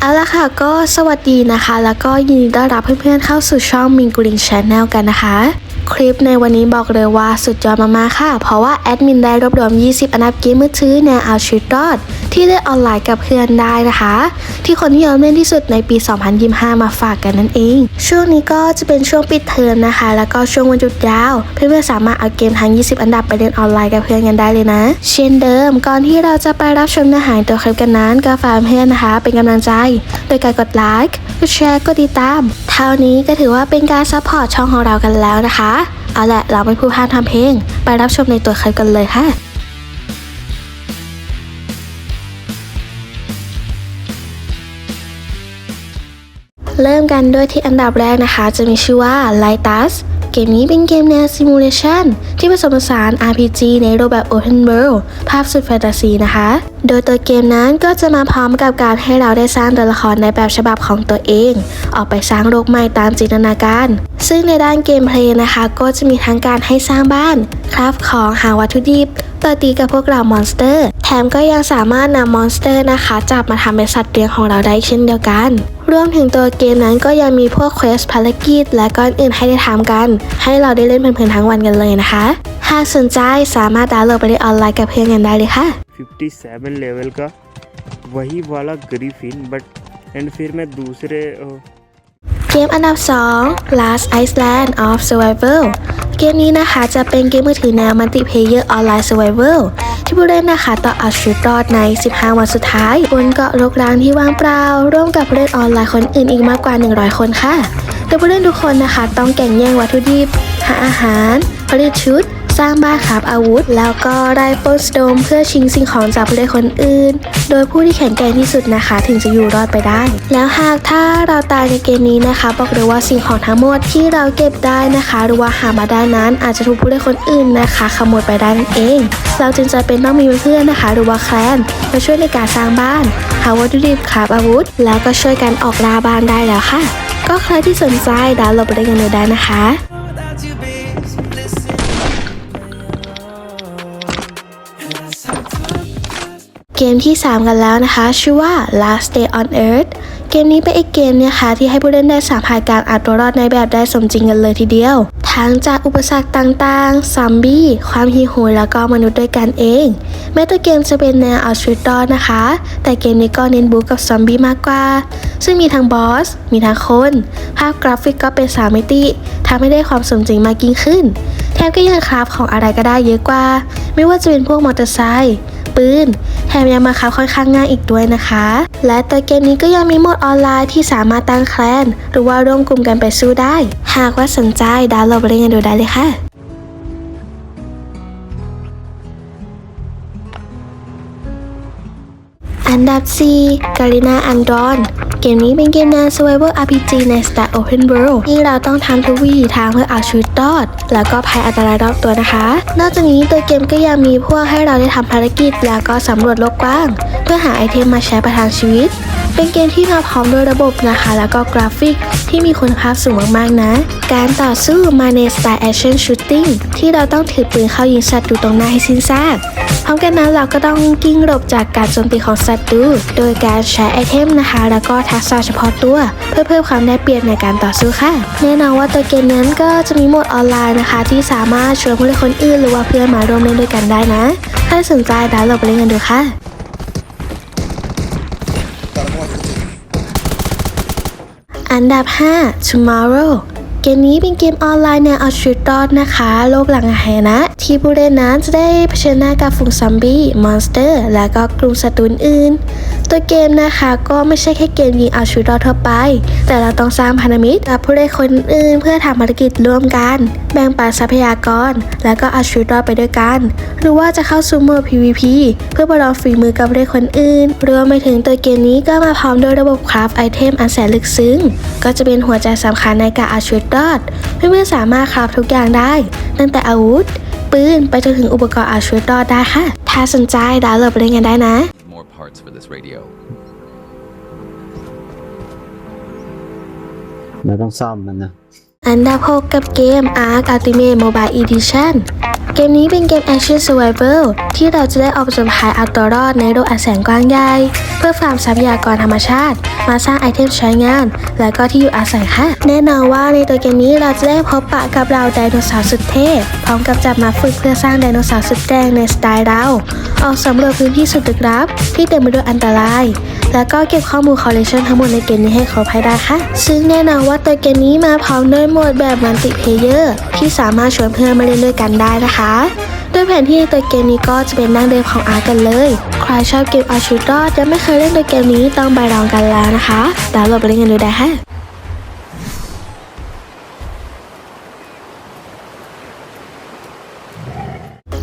เอาละค่ะก็สวัสดีนะคะ แล้วก็ยินดีต้อนรับเพื่อนๆเข้าสู่ช่องมิงกุลิงชาแนลกันนะคะ คลิปในวันนี้บอกเลยว่าสุดยอดมากๆค่ะ เพราะว่าแอดมินได้รวบรวม 20 อันดับเกมมือถือแนวเอาชีวิตรอด ที่เล่นออนไลน์กับเพื่อนได้นะคะ ที่คนนิยมเล่นที่สุดในปี 2025 มาฝากกันนั่นเอง ช่วงนี้ก็จะเป็นช่วงปิดเทอมนะคะ แล้วก็ช่วงวันหยุดยาว เพื่อนๆสามารถเอาเกมทั้ง 20 อันดับไปเล่นออนไลน์กับเพื่อนกันได้เลยนะ เช่นเดิม ก่อนที่เราจะไปรับชมเนื้อหาในตัวคลิปกันนั้นก็ฝากเพื่อนนะคะ เป็นกำลังใจ โดยการกดไลค์กดแชร์กดติดตาม เท่านี้ก็ถือว่าเป็นการซัพพอร์ตช่องของเรากันแล้วนะคะ เอาละเราไม่พูดพร่ำทำเพลง ไปรับชมในตัวคลิปกันเลยค่ะ เริ่มกันด้วยที่อันดับแรกนะคะ จะมีชื่อว่า Lightus เกมนี้เป็นเกมแนวซิมูเลชันที่ผสมผสาน RPG ในรูปแบบ Open World ภาพสุดแฟนตาซีนะคะ โดยตัวเกมนั้นก็จะมาพร้อมกับการให้เราได้สร้างตัวละครในแบบฉบับของตัวเอง ออกไปสร้างโลกใหม่ตามจินตนาการ ซึ่งในด้านเกมเพลย์นะคะ ก็จะมีทั้งการให้สร้างบ้าน คราฟของหาวัตถุดิบต่อตีกับพวกเรามอนสเตอร์ แถมก็ยังสามารถนำมอนสเตอร์นะคะ จับมาทำเป็นสัตว์เลี้ยงของเราได้เช่นเดียวกัน รวมถึงตัวเกมนั้นก็ยังมีพวกเควสภารกิจ และก็อื่นให้ได้ทำกัน ให้เราได้เล่นเพลินๆทั้งวันกันเลยนะคะ หากสนใจสามารถดาวน์โหลดไปเล่นออนไลน์กับเพื่อนกันได้เลยค่ะ 57 level का वही वाला ग्रिफिन बट एंड फिर मैं दूसरे अ, เกมอันดับ 2 Last Island of Survival เกมนี้นะคะจะเป็นเกมมือถือแนวมัลติเพเยอร์ออนไลน์ Survival ที่ผู้เล่นนะคะต้องเอาชีวิตรอดใน 15 วันสุดท้ายบนเกาะรกร้างที่ว่างเปล่า ร่วมกับผู้เล่นออนไลน์คนอื่นอีกมากกว่า 100 คนค่ะโดยผู้เล่นทุกคนนะคะ ต้องแข่งแย่งวัตถุดิบหาอาหารผลิตชุด สร้างบ้านขับอาวุธ แล้วก็ไรเฟิลสโตมเพื่อชิงสิ่งของจากผู้เล่นคนอื่น โดยผู้ที่แข็งแกร่งที่สุดนะคะ ถึงจะอยู่รอดไปได้ แล้วหากถ้าเราตายในเกมนี้นะคะบอกเลยว่าสิ่งของทั้งหมดที่เราเก็บได้นะคะ หรือว่าหามาได้นั้นอาจจะถูกผู้เล่นคนอื่นนะคะขโมยไปได้นั่นเอง เราจึงจะเป็นต้องมีเพื่อนนะคะ หรือว่าแคลนมาช่วยในการสร้างบ้านหาวัตถุดิบขับอาวุธ แล้วก็ช่วยกันออกลาบ้านได้แล้วค่ะ ก็ใครที่สนใจดาวน์โหลดไปเล่นกันเลยได้นะคะ เกมที่ 3 กันแล้วนะคะ ชื่อว่า Last Day on Earth เกมนี้เป็นอีกเกมเนี่ยค่ะที่ให้ผู้เล่นได้สามารถการเอาตัวรอดในแบบได้สมจริงกันเลยทีเดียว ทั้งจากอุปสรรคต่างๆซัมบี้ ความหิวโหยแล้วก็มนุษย์ด้วยกันเอง แม้ตัวเกมจะเป็นแนวเอาชีวิตรอดนะคะ แต่เกมนี้ก็เน้นบู๊กับซอมบี้มากกว่า ซึ่งมีทั้งบอส มีทั้งคน ภาพกราฟิกก็เป็นสามมิติทำให้ได้ความสมจริงมากยิ่งขึ้น แถมก็ยังคราฟของอะไรก็ได้เยอะกว่า ไม่ว่าจะเป็นพวกมอเตอร์ไซค์ ปืน แถมยังมาคับค่อนข้างง่ายอีกด้วยนะคะ และตัวเกมนี้ก็ยังมีโหมดออนไลน์ที่สามารถตั้งแคลน หรือว่าร่วมกลุ่มกันไปสู้ได้ หากว่าสนใจดาวน์โหลดไปเล่นกันดูได้เลยค่ะอันดับ 4 กาลินาอันดอน เกมนี้เป็นเกมแนว Survival RPG ในสไตล์ Open World ที่เราต้องทำทุกวิถีทางเพื่อเอาชีวิตรอด แล้วก็ภัยอันตรายรอบตัวนะคะ นอกจากนี้ตัวเกมก็ยังมีพวกให้เราได้ทำภารกิจแล้วก็สำรวจโลกกว้าง เพื่อหาไอเทมมาใช้ประทังชีวิต เป็นเกมที่มาพร้อมด้วยระบบนะคะ แล้วก็กราฟิกที่มีคุณภาพสูงมากๆนะ การต่อสู้มาในสไตล์ Action Shooting ที่เราต้องถือปืนเข้ายิงศัตรูตรงหน้าให้สิ้นซากพร้อมกันนั้นเราก็ต้องกิ้งหลบจากการโจมตีของศัตรูโดยการใช้ไอเทมนะคะ แล้วก็ทักษะเฉพาะตัว เพื่อเพิ่มความได้เปรียบในการต่อสู้ค่ะ แน่นอนว่าตัวเกมนั้นก็จะมีโหมดออนไลน์นะคะ ที่สามารถชวนผู้เล่นคนอื่นหรือว่าเพื่อนมาร่วมเล่นด้วยกันได้นะ ถ้าสนใจดาวน์โหลดไปเล่นกันดูค่ะ อันดับ 5 Tomorrow เกมนี้เป็นเกมออนไลน์แนวเอาชีวิตรอดนะคะ โลกหลังหายนะ ที่ผู้เล่นนั้นจะได้เผชิญหน้ากับฝูงซอมบี้ มอนสเตอร์ และก็กลุ่มศัตรูอื่น ตัวเกมนะคะก็ไม่ใช่แค่เกมยิงเอาชีวิตรอดทั่วไป แต่เราต้องสร้างพันธมิตรกับผู้เล่นคนอื่นเพื่อทำภารกิจร่วมกัน แบ่งปันทรัพยากร และก็เอาชีวิตรอดไปด้วยกัน หรือว่าจะเข้าสู่โหมด PVP เพื่อประลองฝีมือกับผู้เล่นคนอื่นรวมไปถึงตัวเกมนี้ก็มาพร้อมด้วยระบบคราฟไอเทมอันแสนลึกซึ้ง ก็จะเป็นหัวใจสำคัญในการเอาชีวิตรอดเพื่อนๆสามารถคราฟทุกอย่างได้ ตั้งแต่อาวุธปืนไปจนถึงอุปกรณ์เอาชีวิตรอดได้ค่ะ ถ้าสนใจดาวน์โหลดไปเล่นกันได้นะ parts for this radio. เราต้องซ่อมมันนะ อันดับ6กับเกม Ark Ultimate Mobile Edition เกมนี้เป็นเกม Action Survival ที่เราจะได้ออกผจญภัยเอาตัวรอดในโลกอันแสนกว้างใหญ่เพื่อฟาร์มทรัพยากรธรรมชาติ มาสร้างไอเทมใช้งาน และก็ที่อยู่อาศัยค่ะ แน่นอนว่าในตัวเกมนี้เราจะได้พบปะกับเราไดโนเสาร์สุดเทพ พร้อมกับจับมาฝึกเพื่อสร้างไดโนเสาร์สุดแกร่งในสไตล์เรา ออกสำรวจพื้นที่สุดลึกลับที่เต็มไปด้วยอันตราย แล้วก็เก็บข้อมูลคอลเลคชันทั้งหมดในเกมนี้ให้ครบให้ได้ค่ะ ซึ่งแน่นอนว่าตัวเกมนี้มาพร้อมด้วยโหมดแบบมัลติเพลเยอร์ที่สามารถชวนเพื่อนมาเล่นด้วยกันได้นะคะโดยแผนที่ในตัวเกมนี้ก็จะเป็นนั่งเดิมของอาร์กันเลย ใครชอบเกมอาชีวิตรอดและไม่เคยเล่นตัวเกมนี้ต้องไปลองกันแล้วนะคะดาวน์โหลดไปเล่นกันดูได้ค่ะ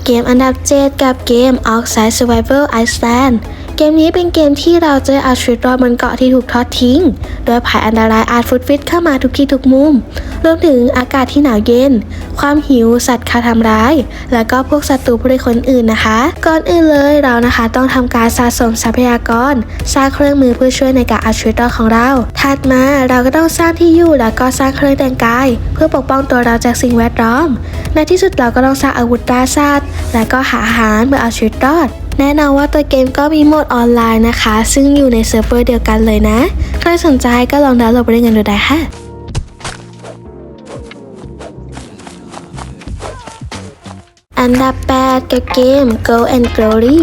เกมอันดับ 7 กับเกม Oxide Survival Iceland เกมนี้เป็นเกมที่เราจะเอาชีวิตรอดบนเกาะที่ถูกทอดทิ้ง โดยภัยอันตรายอาจฟุดฟิตเข้ามาทุกที่ทุกมุม รวมถึงอากาศที่หนาวเย็น ความหิว สัตว์คาทำร้าย แล้วก็พวกศัตรูผู้ใดคนอื่นนะคะ ก่อนอื่นเลยเรานะคะ ต้องทำการสะสมทรัพยากร สร้างเครื่องมือเพื่อช่วยในการเอาชีวิตรอดของเรา ถัดมาเราก็ต้องสร้างที่อยู่แล้วก็สร้างเครื่องแต่งกาย เพื่อปกป้องตัวเราจากสิ่งแวดล้อม ในที่สุดเราก็ต้องสร้างอาวุธล่าสัตว์และก็หาอาหารเพื่อเอาชีวิตรอด แน่นอนว่าตัวเกมก็มีโหมดออนไลน์นะคะ ซึ่งอยู่ในเซิร์ฟเวอร์เดียวกันเลยนะ ใครสนใจก็ลองดาวน์โหลดไปเล่นกันดูได้ค่ะอันดับ 8 กับเกม Go and Glory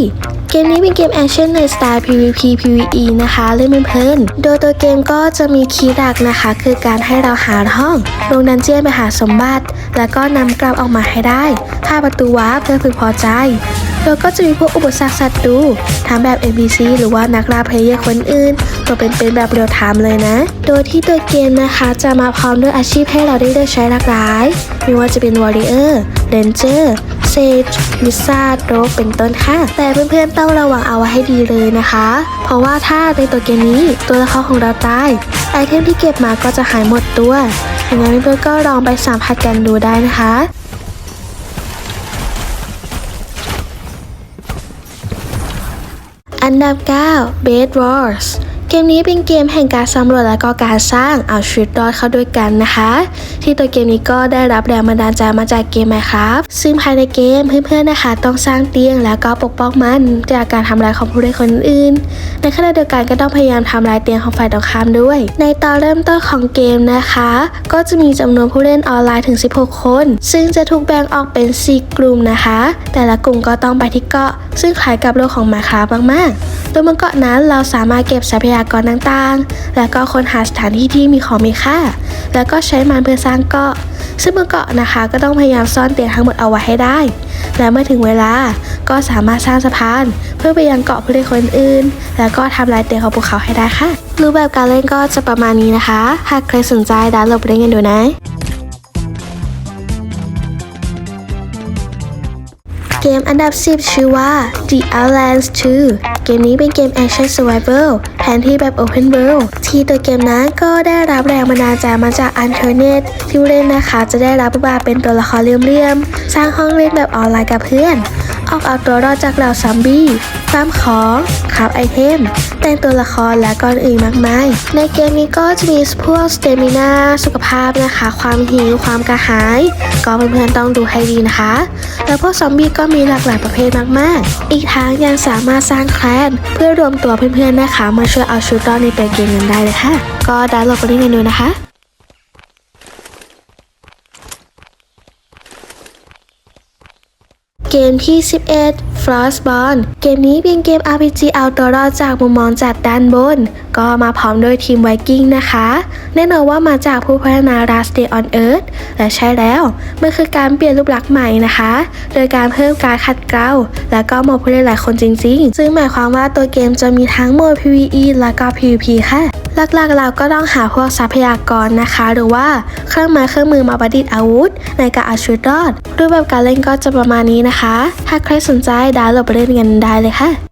เกมนี้เป็นเกมแอคชั่นในสไตล์ PVP PVE นะคะ เล่นเพลินโดยตัวเกมก็จะมีคีย์หลักนะคะ คือการให้เราหาห้อง ลงดันเจียนไปหาสมบัติ แล้วก็นำกลับออกมาให้ได้ผ่าประตูวาร์ปเพื่อพึงพอใจ แล้วก็จะมีพวกอุปสรรคศัตรูทั้งแบบ NPC หรือว่านักล่าเพลเยอร์คนอื่นตัวเป็นๆแบบเรียลไทม์เลยนะ โดยที่ตัวเกมนะคะจะมาพร้อมด้วยอาชีพให้เราได้เลือกใช้หลากหลาย ไม่ว่าจะเป็น Warrior Ranger Sage Wizard Rogue เป็นต้นค่ะ แต่เพื่อนๆต้องระวังเอาไว้ให้ดีเลยนะคะ เพราะว่าถ้าในตัวเกมนี้ตัวละครของเราตายไอเทมที่เก็บมาก็จะหายหมดตัวอยังไงเพื่อนๆก็ลองไปสัมผัสกันดูได้นะคะ อันดับ 9 Bed Wars เกมนี้เป็นเกมแห่งการสำรวจและก็การสร้างเอาชีวิตรอดเข้าด้วยกันนะคะ ที่ตัวเกมนี้ก็ได้รับแรงบันดาลใจมาจากเกม Minecraft ซึ่งภายในเกมเพื่อนๆนะคะ ต้องสร้างเตียงแล้วก็ปกป้องมันจากการทำลายของผู้เล่นคนอื่น ในขณะเดียวกันก็ต้องพยายามทำลายเตียงของฝ่ายตรงข้ามด้วย ในตอนเริ่มต้นของเกมนะคะ ก็จะมีจำนวนผู้เล่นออนไลน์ถึง 16 คน ซึ่งจะถูกแบ่งออกเป็น 4 กลุ่มนะคะ แต่ละกลุ่มก็ต้องไปที่เกาะซึ่งคล้ายกับโลกของมาคาบมากๆโดยบนเกาะนั้นเราสามารถเก็บทรัพยากรต่างๆ แล้วก็ค้นหาสถานที่ที่มีของมีค่า แล้วก็ใช้มันเพื่อสร้างเกาะ ซึ่งบนเกาะนะคะก็ต้องพยายามซ่อนเตียงทั้งหมดเอาไว้ให้ได้ และเมื่อถึงเวลาก็สามารถสร้างสะพาน เพื่อไปยังเกาะผู้เล่นคนอื่น แล้วก็ทำลายเตียงของพวกเขาให้ได้ค่ะ รูปแบบการเล่นก็จะประมาณนี้นะคะ หากใครสนใจดาวน์โหลดไปเล่นกันดูนะ เกมอันดับ 10 ชื่อว่า The Outlands 2 เกมนี้เป็นเกม Action Survival แผนที่แบบ Open World ที่ตัวเกมนั้นก็ได้รับแรงบันดาลใจมาจากอันเทอร์เน็ตที่เล่นนะคะ จะได้รับบทบาทเป็นตัวละครเลื่อมๆ สร้างห้องเล่นแบบออนไลน์กับเพื่อน ออกเอาตัวรอดจากเหล่าซอมบี้ฟาร์มของคราฟไอเทม แต่งตัวละครและก่อนอื่นมากมาย ในเกมนี้ก็จะมีพวกสเตมินาสุขภาพนะคะ ความหิว ความกระหาย ก็เพื่อนๆต้องดูให้ดีนะคะ แล้วพวกซอมบี้ก็มีหลากหลายประเภทมากๆ อีกทั้งยังสามารถสร้างแคลนเพื่อรวมตัวเพื่อนๆนะคะ มาช่วยเอาชีวิตรอดในตัวเกมนั้นได้เลยค่ะ ก็ดาวน์โหลดไปเล่นกันดูนะคะ เกมที่ 11 Frostborn เกมนี้เป็นเกม RPG เอาตัวรอดจากมุมมองจากด้านบน ก็มาพร้อมโดยทีมไวกิ้งนะคะ แน่นอนว่ามาจากผู้พัฒนา Last Day on Earth และใช่แล้วมันคือการเปลี่ยนรูปลักษณ์ใหม่นะคะ โดยการเพิ่มการขัดเกลาและก็โหมดผู้เล่นหลายคนจริงๆ ซึ่งหมายความว่าตัวเกมจะมีทั้งโหมด PVE และก็ PVP ค่ะ หลักๆเราก็ต้องหาพวกทรัพยากรนะคะ หรือว่าเครื่องไม้เครื่องมือมาประดิษฐ์อาวุธ ในการเอาชีวิตรอดรูปแบบการเล่นก็จะประมาณนี้นะคะ ถ้าใครสนใจดาวน์โหลดไปเล่นกันได้เลยค่ะ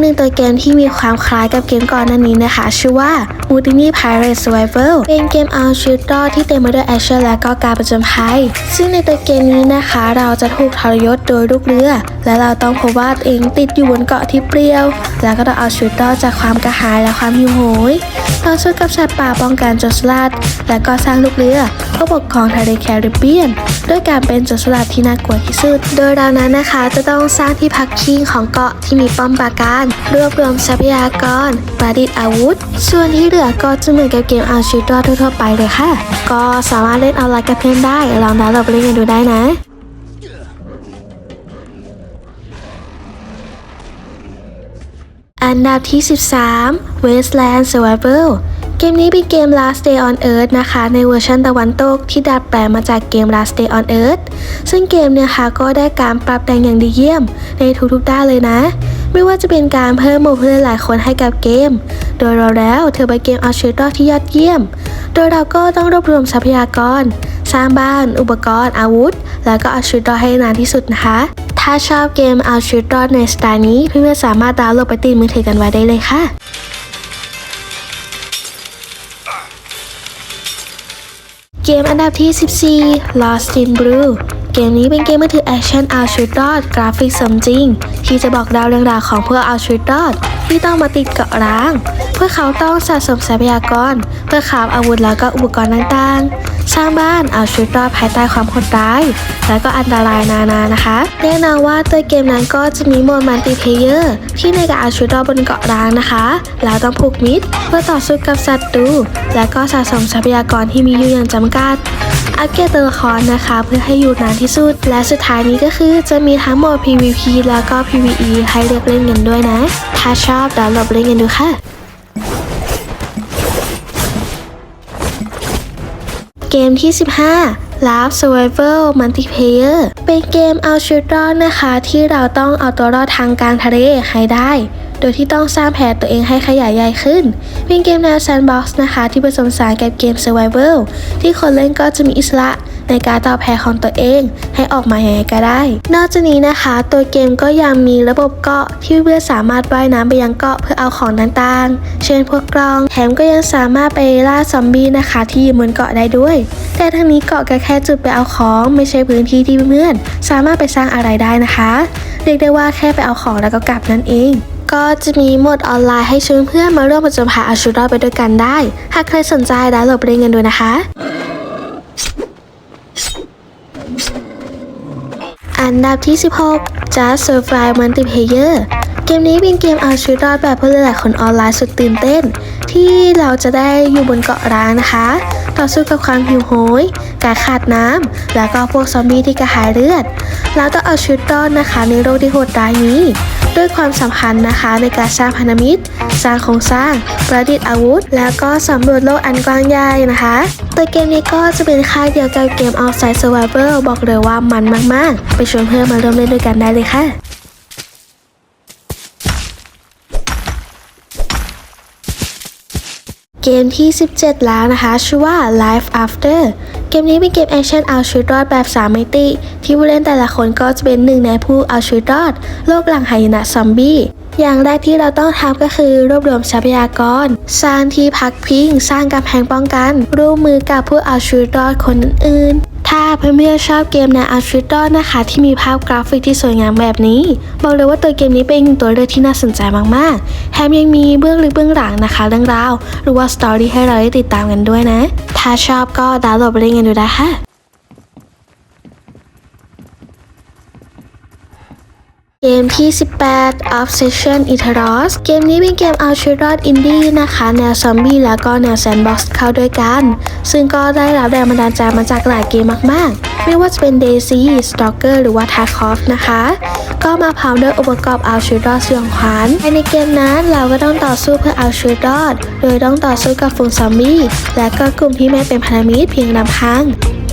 หนึ่งตัวเกมที่มีความคล้ายกับเกมก่อนหน้านี้นะคะ ชื่อว่า Houdini Pirate Survival เป็นเกมเอาชีวิตรอดที่เต็มไปด้วยแอคชั่นและก็การประจนภัย ซึ่งในตัวเกมนี้นะคะ เราจะถูกทรยศโดยลูกเรือ และเราต้องพบว่าตัวเองติดอยู่บนเกาะที่เปรี้ยว แล้วก็ต้องเอาชีวิตรอดจากความกระหายและความหิวโหยต่อสู้กับสัตว์ป่าป้องกันโจรสลัดและก็สร้างลูกเรือเพื่อปกครองทะเลแคริบเบียนด้วยการเป็นโจรสลัดที่น่ากลัวที่สุด โดยเรานั้นนะคะจะต้องสร้างที่พักพิงของเกาะที่มีป้อมปราการรวบรวมทรัพยากร ประดิษฐ์อาวุธ ส่วนที่เหลือก็จะเหมือนกับเกมเอาชีวิตรอดทั่วๆไปเลยค่ะ ก็สามารถเล่นออนไลน์กับเพื่อนได้ ลองดาวน์โหลดไปเล่นกันดูได้นะอันดับที่ 13 Wasteland Survival เกมนี้เป็นเกม Last Day on Earth นะคะ ในเวอร์ชันตะวันตกที่ดัดแปลงมาจากเกม Last Day on Earth ซึ่งเกมเนี่ยค่ะก็ได้การปรับแต่งอย่างดีเยี่ยม ในทุกๆด้านเลยนะ ไม่ว่าจะเป็นการเพิ่มโหมดผู้เล่นหลายคนให้กับเกม โดยเราแล้วเธอเป็นเกมเอาชีวิตรอดที่ยอดเยี่ยม โดยเราก็ต้องรวบรวมทรัพยากร สร้างบ้าน อุปกรณ์ อาวุธ แล้วก็เอาชีวิตรอดให้นานที่สุดนะคะ ถ้าชอบเกมเอาชีวิตรอดในสไตล์นี้เพื่อนๆสามารถดาวน์โหลดไปติดมือถือกันไว้ได้เลยค่ะเกมอันดับที่ 14 Lost in Blue เกมนี้เป็นเกมมือถือแอคชั่นเอาชีวิตรอด กราฟิกสมจริง ที่จะบอกดาวเรื่องราวของพวกเอาชีวิตรอด ที่ต้องมาติดเกาะร้าง เพื่อเขาต้องสะสมทรัพยากร เพื่อขาบอาวุธแล้วก็อุปกรณ์ต่างๆ สร้างบ้านเอาชีวิตรอดภายใต้ความโหดร้าย และก็อันตรายนานานะคะ แน่นอนว่าตัวเกมนั้นก็จะมีโหมดมัลติเพเยอร์ที่ในการเอาชีวิตรอดบนเกาะร้างนะคะแล้วต้องผูกมิตร เพื่อต่อสู้กับศัตรูและก็สะสมทรัพยากรที่มีอยู่อย่างจำกัด อัปเกรดตัวละครนะคะ เพื่อให้อยู่นานที่สุด และสุดท้ายนี้ก็คือจะมีทั้งโหมด PVP แล้วก็ PVE ให้เลือกเล่นกันด้วยนะ ถ้าชอบดาวน์โหลดเล่นกันดูค่ะเกมที่ 15 Love Survival Multiplayer เป็นเกมเอาชีวิตรอดนะคะ ที่เราต้องเอาตัวรอดทางกลางทะเลให้ได้ โดยที่ต้องสร้างแผนตัวเองให้ขยายใหญ่ขึ้น เป็นเกมแนว Sandbox นะคะ ที่ผสมผสานกับเกม Survival ที่คนเล่นก็จะมีอิสระ ในการต่อแผนของตัวเอง ให้ออกมาอย่างไรก็ได้ นอกจากนี้นะคะ ตัวเกมก็ยังมีระบบเกาะที่เพื่อนสามารถว่ายน้ำไปยังเกาะเพื่อเอาของต่างๆ เช่นพวกกลอง แถมก็ยังสามารถไปล่าซอมบี้นะคะ ที่อยู่บนเกาะได้ด้วย แต่ทั้งนี้เกาะก็แค่จุดไปเอาของไม่ใช่พื้นที่ที่เพื่อนสามารถไปสร้างอะไรได้นะคะเรียกได้ว่าแค่ไปเอาของแล้วก็กลับนั่นเองก็จะมีโหมดออนไลน์ให้ชวนเพื่อนมาร่วมประจนภัยอาชีวิตรอดไปด้วยกันได้ หากใครสนใจดาวน์โหลดไปเล่นกันดูนะคะ อันดับที่ 16 Just Survive Multiplayer เกมนี้เป็นเกมเอาชีวิตรอดแบบผู้เล่นหลายคนออนไลน์สุดตื่นเต้น ที่เราจะได้อยู่บนเกาะร้างนะคะ ต่อสู้กับความหิวโหยการขาดน้ำแล้วก็พวกซอมบี้ที่กระหายเลือด เราต้องเอาชีวิตรอดนะคะในโลกที่โหดร้ายนี้ ด้วยความสำคัญนะคะในการสร้างพันธมิตร สร้างโครงสร้าง ประดิษฐ์อาวุธ แล้วก็สำรวจโลกอันกว้างใหญ่นะคะตัวเกมนี้ก็จะเป็นค่ายเดียวกับเกม Outside Survivor บอกเลยว่ามันมากๆ ไปชวนเพื่อนมาร่มเล่นด้วยกันได้เลยค่ะ เกมที่ 17 แล้วนะคะ ชื่อว่า Life After เกมนี้เป็นเกมแอคชั่นเอาชีวิตรอดแบบ 3 มิติ ที่ผู้เล่นแต่ละคนก็จะเป็นหนึ่งในผู้เอาชีวิตรอด โลกหลังหายนะซอมบี้ อย่างแรกที่เราต้องทำก็คือรวบรวมทรัพยากร สร้างที่พักพิง สร้างกำแพงป้องกัน ร่วมมือกับผู้เอาชีวิตรอดคนอื่น ถ้าเพื่อนๆชอบเกมแนวเอาชีวิตรอดนะคะ ที่มีภาพกราฟิกที่สวยงามแบบนี้ บอกเลยว่าตัวเกมนี้เป็นอีกตัวเลือกที่น่าสนใจมากๆ แถมยังมีเบื้องลึกเบื้องหลังนะคะ เรื่องราว หรือว่าสตอรี่ให้เราได้ติดตามกันด้วยนะ ถ้าชอบก็ดาวน์โหลดไปเล่นกันดูได้ค่ะ เกมที่ 18 Obsession Iteros เกมนี้เป็นเกมเอาชีวิตรอดอินดี้นะคะ แนวซอมบี้แล้วก็แนวแซนด์บ็อกซ์เข้าด้วยกัน ซึ่งก็ได้รับแรงบันดาลใจมาจากหลายเกมมาก ๆ ไม่ว่าจะเป็น Daisy Stalker หรือว่า Tarkov นะคะ ก็มาพร้อมด้วยองค์ประกอบเอาชีวิตรอดสยองขวัญภายในเกมนั้นเราก็ต้องต่อสู้เพื่อเอาชีวิตรอด โดยต้องต่อสู้กับฝูงซอมบี้และก็กลุ่มที่ไม่เป็นพันธมิตรเพียงลำพัง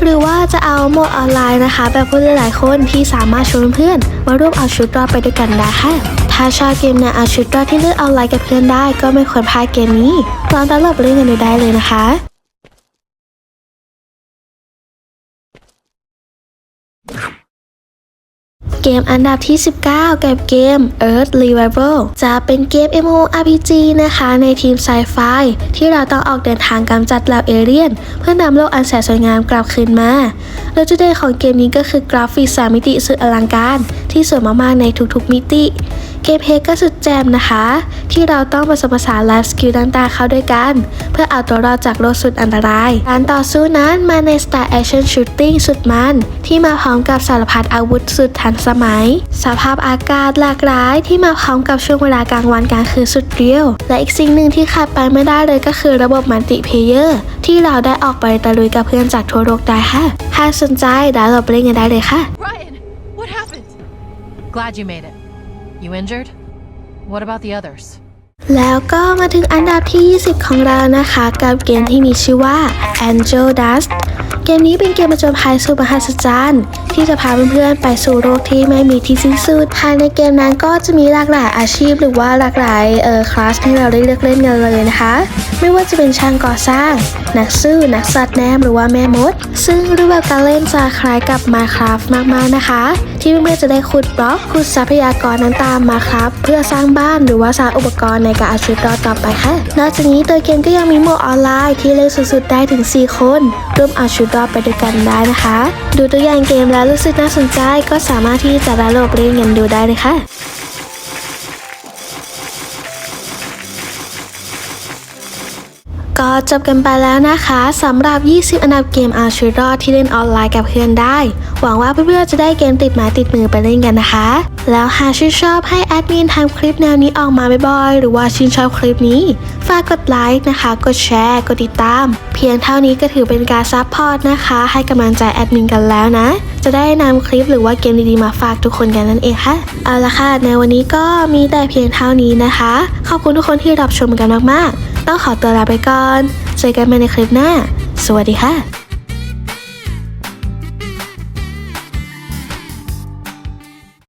หรือว่าจะเอาโหมดออนไลน์นะคะ แบบผู้เล่นหลายคนที่สามารถชวนเพื่อนมาร่วมเอาชุดรอดไปด้วยกันได้ค่ะถ้าชอบเกมแนวเอาชุดรอดที่เลือกออนไลน์กับเพื่อนได้ ก็ไม่ควรพลาดเกมนี้ลองดาวน์โหลดเล่นกันดูได้เลยนะคะ เกมอันดับที่ 19 กับเกม Earth Revival จะเป็นเกม MMORPG นะคะ ในทีมไซไฟที่เราต้องออกเดินทางกำจัดเหล่าเอเลี่ยน เพื่อนำโลกอันแสนสวยงามกลับคืนมาโดยจุดเด่นของเกมนี้ก็คือกราฟิกสามมิติสุดอลังการ ที่สวยมากๆในทุกๆมิติ เกมเพลย์ก็สุดแจมนะคะ ที่เราต้องผสมผสานไลฟ์สกิลต่างๆเข้าด้วยกัน เพื่อเอาตัวรอดจากโลกสุดอันตราย การต่อสู้นั้นมาในสไตล์แอคชั่นชูตติ้งสุดมัน ที่มาพร้อมกับสารพัดอาวุธสุดทันสมัย สภาพอากาศหลากหลายที่มาพร้อมกับช่วงเวลากลางวันกลางคืนสุดเรียว และอีกสิ่งหนึ่งที่ขาดไปไม่ได้เลยก็คือระบบมัลติเพเยอร์ที่เราได้ออกไปตะลุยกับเพื่อนจากทั่วโลกได้ค่ะหาสนใจดาวน์โหลดไปเล่นกันได้เลยค่ะ Glad you made it. You injured? What about the others? แล้วก็มาถึงอันดับที่ 20 ของเรานะคะ กับเกมที่มีชื่อว่า Angel Dust เกมนี้เป็นเกมประจนภัยสุดมหัศจรรย์ที่จะพาเพื่อนๆไปสู่โลกที่ไม่มีที่สิ้นสุดภายในเกมนั้นก็จะมีหลากหลายอาชีพหรือว่าหลากหลายเอ่อคลาสให้เราได้เลือกเล่นกันเลยนะคะ ไม่ว่าจะเป็นช่างก่อสร้าง นักสู้นักสัตว์แนมหรือว่าแม่มด ซึ่งรูปแบบการเล่นจะคล้ายกับ Minecraft มากๆนะคะ ที่เพื่อนๆจะได้ขุดบล็อกขุดทรัพยากรนั้นตามมาครับ เพื่อสร้างบ้านหรือว่าสร้างอุปกรณ์ในการเอาชีวิตรอดต่อไปค่ะนอกจากนี้ตัวเกมก็ยังมีโหมดออนไลน์ที่เล่นสุดๆได้ถึง 4 คนร่วมเอาชีวิตรอดไปด้วยกันได้นะคะ ดูตัวอย่างเกมแล้วรู้สึกน่าสนใจก็สามารถที่จะดาวน์โหลดเล่นกันดูได้เลยค่ะ ก็จบกันไปแล้วนะคะสำหรับ 20 อันดับเกมเอาชีวิตรอดที่เล่นออนไลน์กับเพื่อนได้ หวังว่าเพื่อนๆจะได้เกมติดไม้ติดมือไปเล่นกันนะคะ แล้วหากชื่นชอบให้แอดมินทำคลิปแนวนี้ออกมาบ่อยๆหรือว่าชื่นชอบคลิปนี้ ฝากกดไลค์นะคะ กดแชร์ กดติดตาม เพียงเท่านี้ก็ถือเป็นการซัพพอร์ตนะคะ ให้กำลังใจแอดมินกันแล้วนะ จะได้นำคลิปหรือว่าเกมดีๆมาฝากทุกคนกันนั่นเองค่ะเอาละค่ะในวันนี้ก็มีแต่เพียงเท่านี้นะคะ ขอบคุณทุกคนที่รับชมกันมากๆ ต้องขอตัวลาไปก่อน เจอกันใหม่ในคลิปหน้า สวัสดีค่ะ